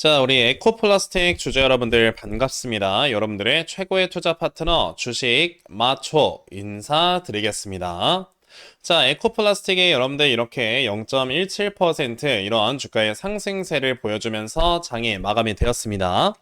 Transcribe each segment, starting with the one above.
자, 우리 에코플라스틱 주주 여러분들 반갑습니다. 여러분들의 최고의 투자 파트너 주식 마초 인사드리겠습니다. 자, 에코플라스틱이 여러분들 이렇게 0.17% 이러한 주가의 상승세를 보여주면서 장이 마감이 되었습니다.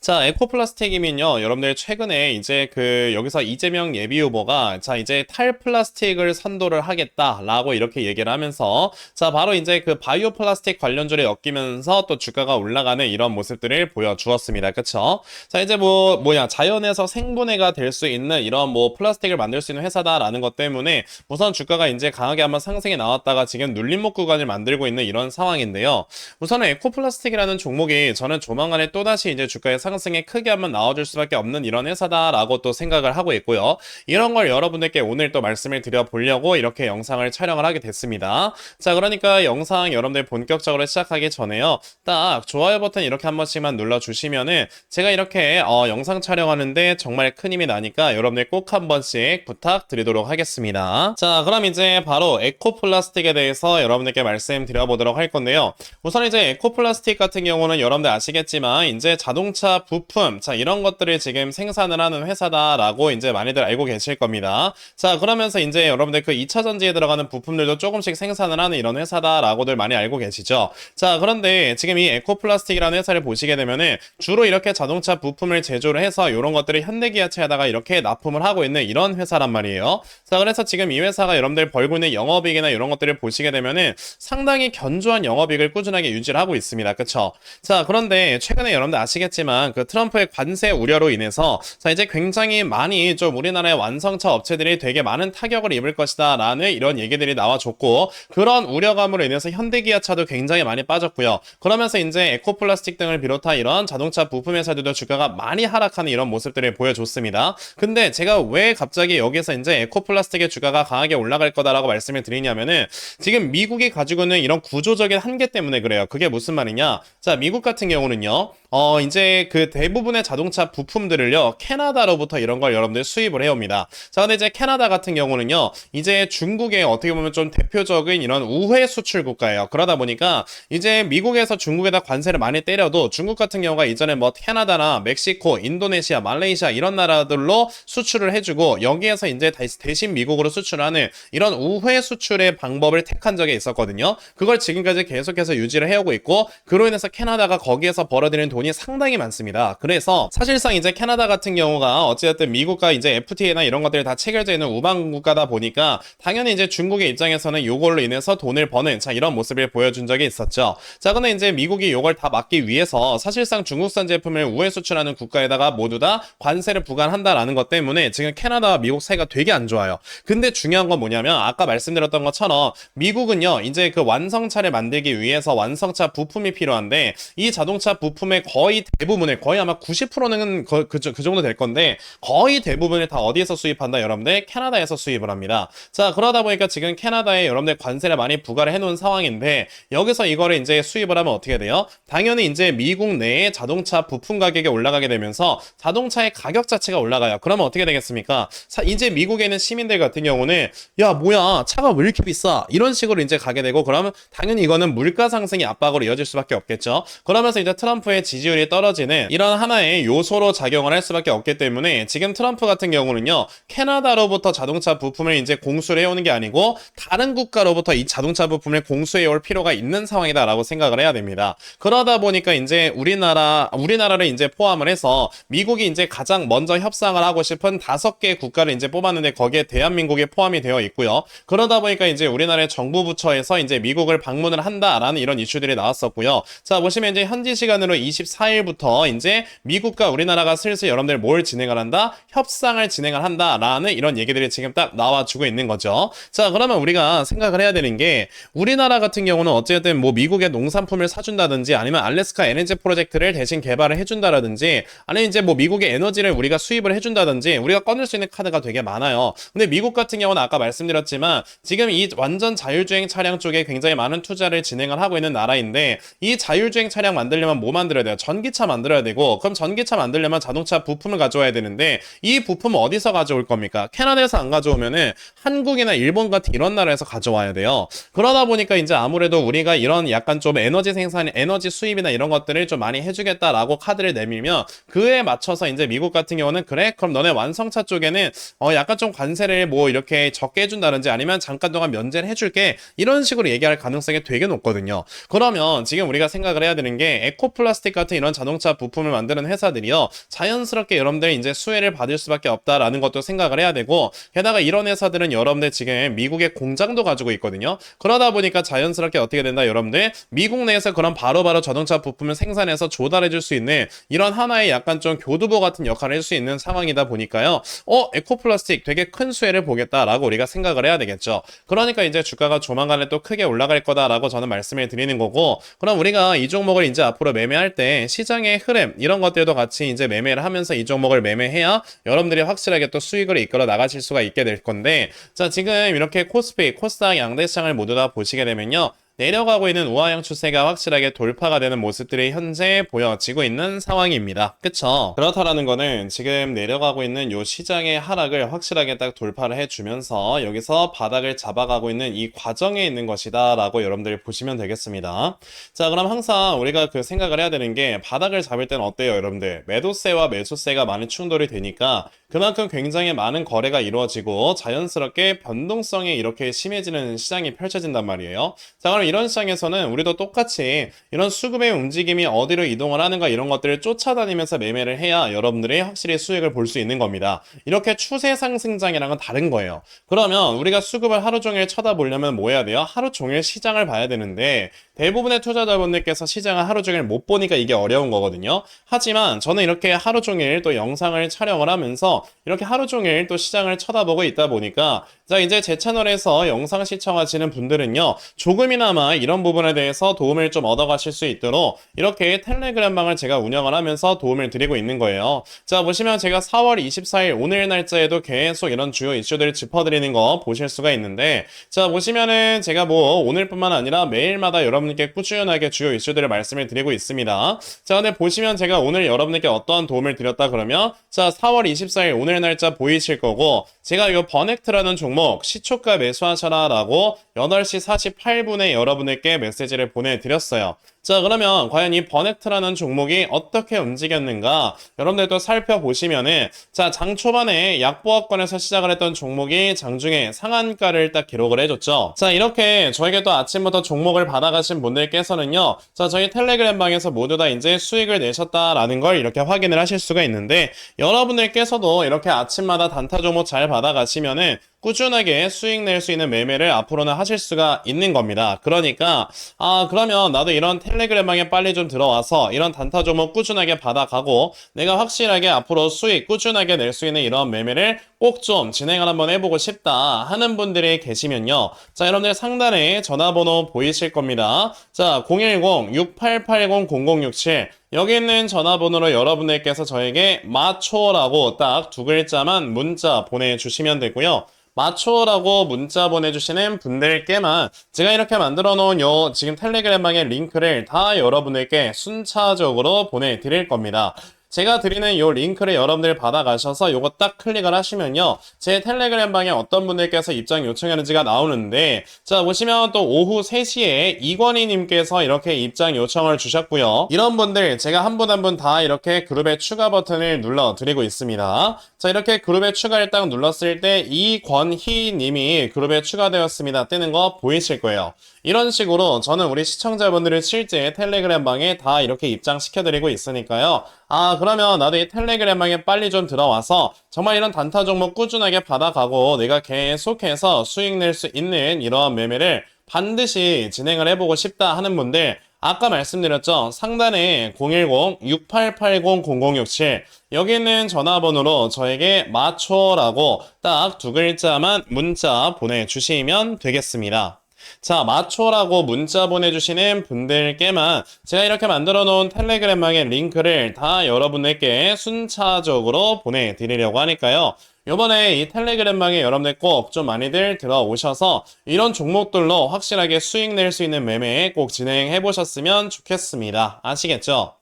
자, 에코플라스틱이면요. 여러분들 최근에 이제 그 여기서 이재명 예비 후보가 자, 이제 탈플라스틱을 선도를 하겠다라고 이렇게 얘기를 하면서 자, 바로 이제 그 바이오 플라스틱 관련주를 엮이면서 또 주가가 올라가는 이런 모습들을 보여주었습니다. 그쵸? 자, 이제 뭐, 뭐야, 자연에서 생분해가 될 수 있는 이런 뭐 플라스틱을 만들 수 있는 회사다라는 것 때문에 우선 주가가 이제 강하게 한번 상승이 나왔다가 지금 눌림목 구간을 만들고 있는 이런 상황인데요. 우선은 에코플라스틱이라는 종목이 저는 조만간에 또다시 이제 주가 의 상승에 크게 한번 나와줄 수밖에 없는 이런 회사다라고 또 생각을 하고 있고요. 이런 걸 여러분들께 오늘 또 말씀을 드려보려고 이렇게 영상을 촬영을 하게 됐습니다. 자, 그러니까 영상 여러분들 본격적으로 시작하기 전에요. 딱 좋아요 버튼 이렇게 한 번씩만 눌러주시면은 제가 이렇게 어, 영상 촬영하는데 정말 큰 힘이 나니까 여러분들 꼭 한 번씩 부탁드리도록 하겠습니다. 자, 그럼 이제 바로 에코플라스틱에 대해서 여러분들께 말씀드려보도록 할 건데요. 우선 이제 에코플라스틱 같은 경우는 여러분들 아시겠지만 이제 자동 차 부품, 자, 이런 것들을 지금 생산을 하는 회사다라고 이제 많이들 알고 계실 겁니다. 자, 그러면서 이제 여러분들 그 2차 전지에 들어가는 부품들도 조금씩 생산을 하는 이런 회사다라고들 많이 알고 계시죠. 자, 그런데 지금 이 에코플라스틱이라는 회사를 보시게 되면은 주로 이렇게 자동차 부품을 제조를 해서 이런 것들을 현대기아차에다가 이렇게 납품을 하고 있는 이런 회사란 말이에요. 자, 그래서 지금 이 회사가 여러분들 벌고 있는 영업이익이나 이런 것들을 보시게 되면은 상당히 견조한 영업이익을 꾸준하게 유지를 하고 있습니다. 그쵸? 자, 그런데 최근에 여러분들 아시겠지만 그 트럼프의 관세 우려로 인해서 자, 이제 굉장히 많이 좀 우리나라의 완성차 업체들이 되게 많은 타격을 입을 것이다 라는 이런 얘기들이 나와줬고 그런 우려감으로 인해서 현대기아차도 굉장히 많이 빠졌고요. 그러면서 이제 에코플라스틱 등을 비롯한 이런 자동차 부품 회사들도 주가가 많이 하락하는 이런 모습들을 보여줬습니다. 근데 제가 왜 갑자기 여기서 이제 에코플라스틱의 주가가 강하게 올라갈 거다라고 말씀을 드리냐면은 지금 미국이 가지고 있는 이런 구조적인 한계 때문에 그래요. 그게 무슨 말이냐? 자, 미국 같은 경우는요. 어, 이제 그 대부분의 자동차 부품들을요, 캐나다로부터 이런 걸 여러분들 수입을 해옵니다. 자, 근데 이제 캐나다 같은 경우는요, 이제 중국의 어떻게 보면 좀 대표적인 이런 우회 수출 국가예요. 그러다 보니까 이제 미국에서 중국에다 관세를 많이 때려도 중국 같은 경우가 이전에 뭐 캐나다나 멕시코, 인도네시아, 말레이시아 이런 나라들로 수출을 해주고 여기에서 이제 대신 미국으로 수출하는 이런 우회 수출의 방법을 택한 적이 있었거든요. 그걸 지금까지 계속해서 유지를 해오고 있고 그로 인해서 캐나다가 거기에서 벌어들이는 돈이 상당히 많습니다. 그래서 사실상 이제 캐나다 같은 경우가 어찌됐든 미국과 이제 FTA나 이런 것들이 다 체결되어 있는 우방 국가다 보니까 당연히 이제 중국의 입장에서는 이걸로 인해서 돈을 버는 자 이런 모습을 보여준 적이 있었죠. 자 근데 이제 미국이 이걸 다 막기 위해서 사실상 중국산 제품을 우회 수출하는 국가에다가 모두 다 관세를 부과한다라는 것 때문에 지금 캐나다와 미국 사이가 되게 안 좋아요. 근데 중요한 건 뭐냐면 아까 말씀드렸던 것처럼 미국은요 이제 그 완성차를 만들기 위해서 완성차 부품이 필요한데 이 자동차 부품의 거의 대부분을 거의 아마 90%는 그, 그, 그 정도 될 건데 거의 대부분을 다 어디에서 수입한다 여러분들 캐나다에서 수입을 합니다. 자 그러다 보니까 지금 캐나다에 여러분들 관세를 많이 부과를 해놓은 상황인데 여기서 이거를 이제 수입을 하면 어떻게 돼요? 당연히 이제 미국 내에 자동차 부품 가격이 올라가게 되면서 자동차의 가격 자체가 올라가요. 그러면 어떻게 되겠습니까? 사, 이제 미국에 있는 시민들 같은 경우는 야 뭐야 차가 왜 이렇게 비싸 이런 식으로 이제 가게 되고 그러면 당연히 이거는 물가 상승이 압박으로 이어질 수밖에 없겠죠. 그러면서 이제 트럼프의 지지 율이 떨어지는 이런 하나의 요소로 작용을 할 수밖에 없기 때문에 지금 트럼프 같은 경우는요 캐나다로부터 자동차 부품을 이제 공수를 해오는 게 아니고 다른 국가로부터 이 자동차 부품을 공수해올 필요가 있는 상황이다라고 생각을 해야 됩니다. 그러다 보니까 이제 우리나라 우리나라를 이제 포함을 해서 미국이 이제 가장 먼저 협상을 하고 싶은 다섯 개 국가를 이제 뽑았는데 거기에 대한민국이 포함이 되어 있고요. 그러다 보니까 이제 우리나라의 정부 부처에서 이제 미국을 방문을 한다라는 이런 이슈들이 나왔었고요. 자 보시면 이제 현지 시간으로 24일부터 이제 미국과 우리나라가 슬슬 여러분들 뭘 진행을 한다? 협상을 진행을 한다라는 이런 얘기들이 지금 딱 나와주고 있는 거죠. 자 그러면 우리가 생각을 해야 되는 게 우리나라 같은 경우는 어쨌든 뭐 미국의 농산품을 사준다든지 아니면 알래스카 에너지 프로젝트를 대신 개발을 해준다라든지 아니면 이제 뭐 미국의 에너지를 우리가 수입을 해준다든지 우리가 꺼낼 수 있는 카드가 되게 많아요. 근데 미국 같은 경우는 아까 말씀드렸지만 지금 이 완전 자율주행 차량 쪽에 굉장히 많은 투자를 진행을 하고 있는 나라인데 이 자율주행 차량 만들려면 뭐 만들어야 돼요? 전기차 만들어야 되고 그럼 전기차 만들려면 자동차 부품을 가져와야 되는데 이 부품은 어디서 가져올 겁니까? 캐나다에서 안 가져오면은 한국이나 일본 같은 이런 나라에서 가져와야 돼요. 그러다 보니까 이제 아무래도 우리가 이런 약간 좀 에너지 생산, 에너지 수입이나 이런 것들을 좀 많이 해주겠다라고 카드를 내밀면 그에 맞춰서 이제 미국 같은 경우는 그래? 그럼 너네 완성차 쪽에는 어 약간 좀 관세를 뭐 이렇게 적게 해준다든지 아니면 잠깐 동안 면제를 해줄게 이런 식으로 얘기할 가능성이 되게 높거든요. 그러면 지금 우리가 생각을 해야 되는 게 에코 플라스틱 같은 이런 자동차 부품을 만드는 회사들이요 자연스럽게 여러분들 이제 수혜를 받을 수밖에 없다라는 것도 생각을 해야 되고 게다가 이런 회사들은 여러분들 지금 미국의 공장도 가지고 있거든요. 그러다 보니까 자연스럽게 어떻게 된다 여러분들 미국 내에서 그런 바로바로 자동차 부품을 생산해서 조달해 줄 수 있는 이런 하나의 약간 좀 교두보 같은 역할을 할 수 있는 상황이다 보니까요. 어 에코플라스틱 되게 큰 수혜를 보겠다라고 우리가 생각을 해야 되겠죠. 그러니까 이제 주가가 조만간에 또 크게 올라갈 거다라고 저는 말씀을 드리는 거고 그럼 우리가 이 종목을 이제 앞으로 매매할 때 시장의 흐름 이런 것들도 같이 이제 매매를 하면서 이 종목을 매매해야 여러분들이 확실하게 또 수익을 이끌어 나가실 수가 있게 될 건데 자 지금 이렇게 코스피, 코스닥 양대 시장을 모두 다 보시게 되면요. 내려가고 있는 우하형 추세가 확실하게 돌파가 되는 모습들이 현재 보여지고 있는 상황입니다. 그쵸? 그렇다라는 거는 지금 내려가고 있는 요 시장의 하락을 확실하게 딱 돌파를 해주면서 여기서 바닥을 잡아가고 있는 이 과정에 있는 것이다 라고 여러분들이 보시면 되겠습니다. 자 그럼 항상 우리가 그 생각을 해야 되는 게 바닥을 잡을 때는 어때요 여러분들? 매도세와 매수세가 많이 충돌이 되니까 그만큼 굉장히 많은 거래가 이루어지고 자연스럽게 변동성이 이렇게 심해지는 시장이 펼쳐진단 말이에요. 자, 그럼 이런 시장에서는 우리도 똑같이 이런 수급의 움직임이 어디로 이동을 하는가 이런 것들을 쫓아다니면서 매매를 해야 여러분들이 확실히 수익을 볼 수 있는 겁니다. 이렇게 추세 상승장이랑은 다른 거예요. 그러면 우리가 수급을 하루 종일 쳐다보려면 뭐 해야 돼요? 하루 종일 시장을 봐야 되는데 대부분의 투자자분들께서 시장을 하루 종일 못 보니까 이게 어려운 거거든요. 하지만 저는 이렇게 하루 종일 또 영상을 촬영을 하면서 이렇게 하루 종일 또 시장을 쳐다보고 있다 보니까 자 이제 제 채널에서 영상 시청하시는 분들은요 조금이나마 이런 부분에 대해서 도움을 좀 얻어가실 수 있도록 이렇게 텔레그램 방을 제가 운영을 하면서 도움을 드리고 있는 거예요. 자 보시면 제가 4월 24일 오늘 날짜에도 계속 이런 주요 이슈들을 짚어드리는 거 보실 수가 있는데 자 보시면은 제가 뭐 오늘뿐만 아니라 매일마다 여러분 께 꾸준하게 주요 이슈들을 말씀을 드리고 있습니다. 자 근데 보시면 제가 오늘 여러분께 어떠한 도움을 드렸다 그러면 자 4월 24일 오늘 날짜 보이실 거고 제가 이 버넥트라는 종목 시초가 매수하셔라 라고 8시 48분에 여러분들께 메시지를 보내드렸어요. 자 그러면 과연 이 버넥트라는 종목이 어떻게 움직였는가 여러분들도 살펴보시면은 자장 초반에 약보합권에서 시작을 했던 종목이 장중에 상한가를 딱 기록을 해줬죠 자 이렇게 저에게 또 아침부터 종목을 받아가신 분들께서는요 자 저희 텔레그램 방에서 모두 다 이제 수익을 내셨다라는 걸 이렇게 확인을 하실 수가 있는데 여러분들께서도 이렇게 아침마다 단타 종목 잘 받아가시면은 꾸준하게 수익 낼 수 있는 매매를 앞으로는 하실 수가 있는 겁니다. 그러니까 아 그러면 나도 이런 텔레그램방에 빨리 좀 들어와서 이런 단타 종목 꾸준하게 받아가고 내가 확실하게 앞으로 수익 꾸준하게 낼 수 있는 이런 매매를 꼭 좀 진행을 한번 해보고 싶다 하는 분들이 계시면요. 자 여러분들 상단에 전화번호 보이실 겁니다. 자 010-6880-0067 여기 있는 전화번호로 여러분들께서 저에게 마초라고 딱 두 글자만 문자 보내주시면 되고요. 마초라고 문자 보내주시는 분들께만 제가 이렇게 만들어 놓은 요 지금 텔레그램방의 링크를 다 여러분들께 순차적으로 보내드릴 겁니다. 제가 드리는 요 링크를 여러분들 받아가셔서 요거 딱 클릭을 하시면요. 제 텔레그램 방에 어떤 분들께서 입장 요청하는지가 나오는데 자 보시면 또 오후 3시에 이권희 님께서 이렇게 입장 요청을 주셨고요. 이런 분들 제가 한 분 한 분 다 이렇게 그룹에 추가 버튼을 눌러 드리고 있습니다. 자 이렇게 그룹에 추가를 딱 눌렀을 때 이권희 님이 그룹에 추가되었습니다. 뜨는 거 보이실 거예요. 이런 식으로 저는 우리 시청자분들을 실제 텔레그램 방에 다 이렇게 입장시켜드리고 있으니까요. 아, 그러면 나도 이 텔레그램 방에 빨리 좀 들어와서 정말 이런 단타 종목 꾸준하게 받아가고 내가 계속해서 수익 낼 수 있는 이러한 매매를 반드시 진행을 해보고 싶다 하는 분들 아까 말씀드렸죠. 상단에 010-6880-0067 여기 있는 전화번호로 저에게 마초라고 딱 두 글자만 문자 보내주시면 되겠습니다. 자, 마초라고 문자 보내주시는 분들께만 제가 이렇게 만들어 놓은 텔레그램방의 링크를 다 여러분들께 순차적으로 보내드리려고 하니까요. 요번에 이 텔레그램방에 여러분들 꼭 좀 많이들 들어오셔서 이런 종목들로 확실하게 수익 낼 수 있는 매매 꼭 진행해 보셨으면 좋겠습니다. 아시겠죠?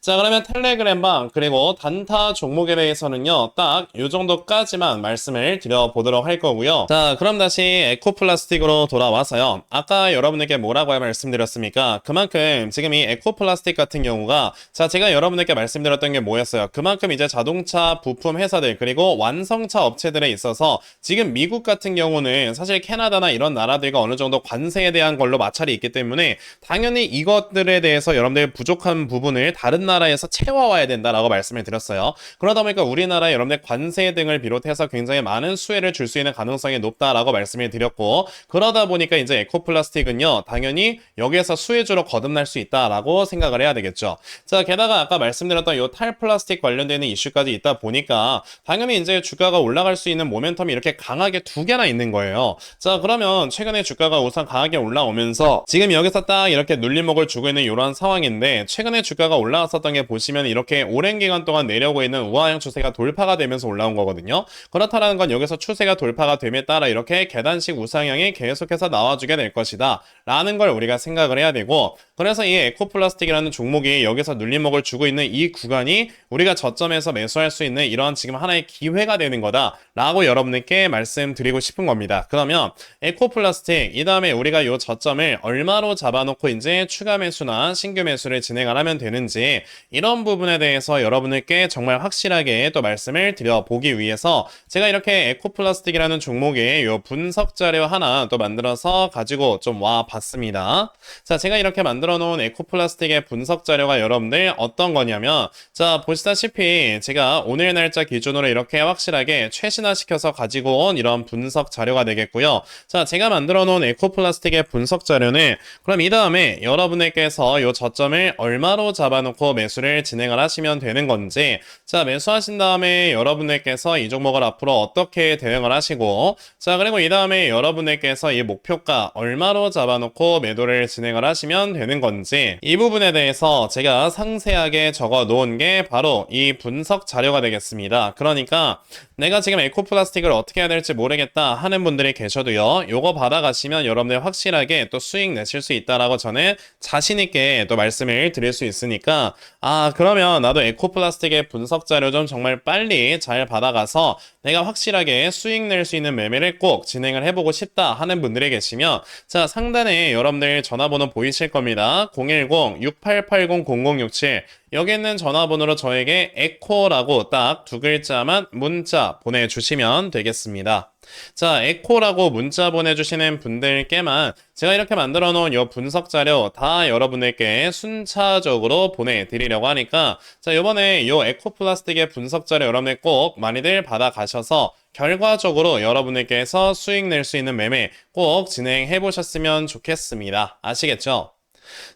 자, 그러면 텔레그램방 그리고 단타 종목에 대해서는요, 딱이 정도까지만 말씀을 드려보도록 할 거고요. 자, 그럼 다시 에코플라스틱으로 돌아와서요. 아까 여러분에게 뭐라고 말씀드렸습니까? 그만큼 지금 이 에코플라스틱 같은 경우가 자, 제가 여러분에게 말씀드렸던 게 뭐였어요? 그만큼 이제 자동차 부품 회사들 그리고 완성차 업체들에 있어서 지금 미국 같은 경우는 사실 캐나다나 이런 나라들과 어느 정도 관세에 대한 걸로 마찰이 있기 때문에 당연히 이것들에 대해서 여러분들 부족한 부분을 다른 나라에서 채워와야 된다라고 말씀을 드렸어요. 그러다 보니까 우리나라 여러분들 관세 등을 비롯해서 굉장히 많은 수혜를 줄 수 있는 가능성이 높다라고 말씀을 드렸고 그러다 보니까 이제 에코플라스틱은요 당연히 여기에서 수혜주로 거듭날 수 있다라고 생각을 해야 되겠죠. 자 게다가 아까 말씀드렸던 이 탈플라스틱 관련되는 이슈까지 있다 보니까 당연히 이제 주가가 올라갈 수 있는 모멘텀이 이렇게 강하게 두 개나 있는 거예요. 자 그러면 최근에 주가가 우선 강하게 올라오면서 지금 여기서 딱 이렇게 눌림목을 주고 있는 이러한 상황인데 최근에 주가가 올라 왔었던 게 보시면 이렇게 오랜 기간 동안 내려오고 있는 우하형 추세가 돌파가 되면서 올라온 거거든요. 그렇다라는 건 여기서 추세가 돌파가 됨에 따라 이렇게 계단식 우상향이 계속해서 나와주게 될 것이다. 라는 걸 우리가 생각을 해야 되고 그래서 이 에코플라스틱이라는 종목이 여기서 눌림목을 주고 있는 이 구간이 우리가 저점에서 매수할 수 있는 이러한 지금 하나의 기회가 되는 거다. 라고 여러분들께 말씀드리고 싶은 겁니다. 그러면 에코플라스틱 이 다음에 우리가 이 저점을 얼마로 잡아놓고 이제 추가 매수나 신규 매수를 진행을 하면 되는지 이런 부분에 대해서 여러분들께 정말 확실하게 또 말씀을 드려보기 위해서 제가 이렇게 에코플라스틱이라는 종목의 이 분석 자료 하나 또 만들어서 가지고 좀 와 봤습니다. 자, 제가 이렇게 만들어 놓은 에코플라스틱의 분석 자료가 여러분들 어떤 거냐면 자, 보시다시피 제가 오늘 날짜 기준으로 이렇게 확실하게 최신화 시켜서 가지고 온 이런 분석 자료가 되겠고요. 자, 제가 만들어 놓은 에코플라스틱의 분석 자료는 그럼 이 다음에 여러분들께서 이 저점을 얼마로 잡아놓 고 매수를 진행을 하시면 되는 건지 자, 매수하신 다음에 여러분들께서 이 종목을 앞으로 어떻게 대응을 하시고 자, 그리고 이 다음에 여러분들께서 이 목표가 얼마로 잡아놓고 매도를 진행을 하시면 되는 건지 이 부분에 대해서 제가 상세하게 적어 놓은 게 바로 이 분석 자료가 되겠습니다. 그러니까 내가 지금 에코플라스틱을 어떻게 해야 될지 모르겠다 하는 분들이 계셔도요. 요거 받아가시면 여러분들 확실하게 또 수익 내실 수 있다라고 저는 자신 있게 또 말씀을 드릴 수 있으니까 아 그러면 나도 에코플라스틱의 분석 자료 좀 정말 빨리 잘 받아가서 내가 확실하게 수익 낼 수 있는 매매를 꼭 진행을 해보고 싶다 하는 분들이 계시면 자 상단에 여러분들 전화번호 보이실 겁니다. 010-6880-0067 여기 있는 전화번호로 저에게 에코라고 딱 두 글자만 문자 보내주시면 되겠습니다. 자, 에코라고 문자 보내주시는 분들께만 제가 이렇게 만들어 놓은 이 분석 자료 다 여러분들께 순차적으로 보내드리려고 하니까 자, 이번에 이 에코 플라스틱의 분석 자료 여러분들 꼭 많이들 받아가셔서 결과적으로 여러분들께서 수익 낼 수 있는 매매 꼭 진행해 보셨으면 좋겠습니다. 아시겠죠?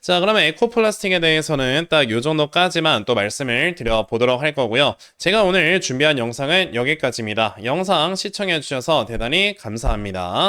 자, 그러면 에코플라스틱에 대해서는 딱 요 정도까지만 또 말씀을 드려보도록 할 거고요. 제가 오늘 준비한 영상은 여기까지입니다. 영상 시청해주셔서 대단히 감사합니다.